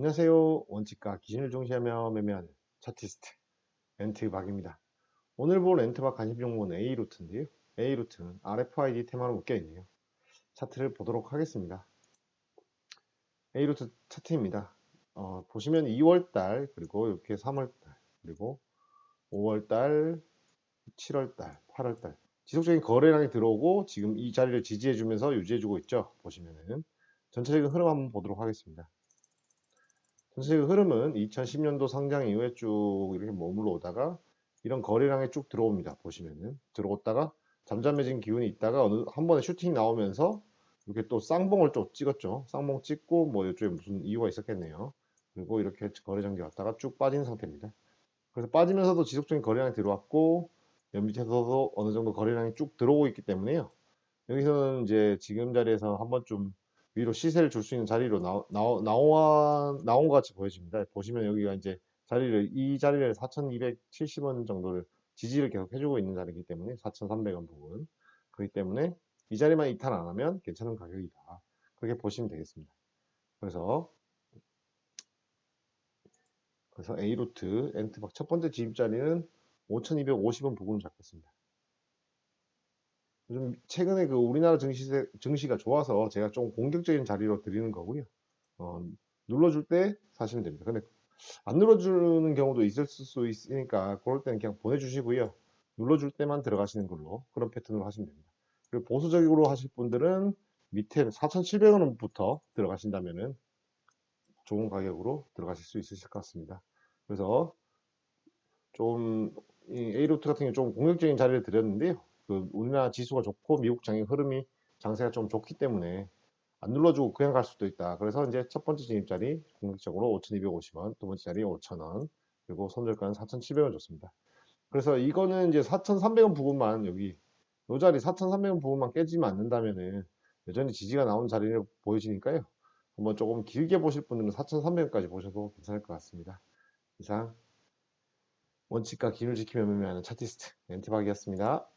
안녕하세요. 원칙과 기준을 중시하며 매매하는 차티스트 렌트박입니다. 오늘 볼 렌트박 관심 종목은 A루트인데요. A루트는 RFID 테마로 묶여 있네요. 차트를 보도록 하겠습니다. A루트 차트입니다. 어, 보시면 2월달 그리고 이렇게 3월달 그리고 5월달 7월달 8월달 지속적인 거래량이 들어오고 지금 이 자리를 지지해주면서 유지해주고 있죠. 보시면은 전체적인 흐름 한번 보도록 하겠습니다. 전체적인 흐름은 2010년도 상장 이후에 쭉 이렇게 머물러 오다가 이런 거래량이 쭉 들어옵니다. 보시면은 들어왔다가 잠잠해진 기운이 있다가 어느 한 번에 슈팅 나오면서 이렇게 또 쌍봉을 또 찍었죠. 쌍봉 찍고 뭐 이쪽에 무슨 이유가 있었겠네요. 그리고 이렇게 거래 전개 왔다가 쭉 빠진 상태입니다. 그래서 빠지면서도 지속적인 거래량이 들어왔고 옆 밑에서도 어느 정도 거래량이 쭉 들어오고 있기 때문에요. 여기서는 이제 지금 자리에서 한번 좀 위로 시세를 줄 수 있는 자리로 나, 나, 나와, 나온 것 같이 보여집니다. 보시면 여기가 이제 자리를, 이 자리를 4,270원 정도를 지지를 계속 해주고 있는 자리이기 때문에 4,300원 부분. 그렇기 때문에 이 자리만 이탈 안 하면 괜찮은 가격이다. 그렇게 보시면 되겠습니다. 그래서 그래서 A루트 엔트박 첫 번째 진입 자리는 5,250원 부분을 잡겠습니다. 요즘 최근에 그 우리나라 증시 증시가 좋아서 제가 좀 공격적인 자리로 드리는 거고요. 어, 눌러줄 때 사시면 됩니다. 근데 안 눌러주는 경우도 있을 수 있으니까 그럴 때는 그냥 보내주시고요. 눌러줄 때만 들어가시는 걸로 그런 패턴으로 하시면 됩니다. 그리고 보수적으로 하실 분들은 밑에 4,700원부터 들어가신다면은 좋은 가격으로 들어가실 수 있으실 것 같습니다. 그래서 좀 A로트 같은 경우 좀 공격적인 자리를 드렸는데요. 그 우리나라 지수가 좋고 미국 장의 흐름이 장세가 좀 좋기 때문에 안 눌러주고 그냥 갈 수도 있다. 그래서 이제 첫 번째 진입자리 공격적으로 5,250원, 두 번째 자리 5,000원, 그리고 손절가는 4,700원 줬습니다. 그래서 이거는 이제 4,300원 부분만 여기 이 자리 4,300원 부분만 깨지면 않는다면은 여전히 지지가 나온 자리를 보여지니까요. 한번 조금 길게 보실 분들은 4,300원까지 보셔도 괜찮을 것 같습니다. 이상 원칙과 기준을 지키며 매매하는 차티스트 렌트박이었습니다.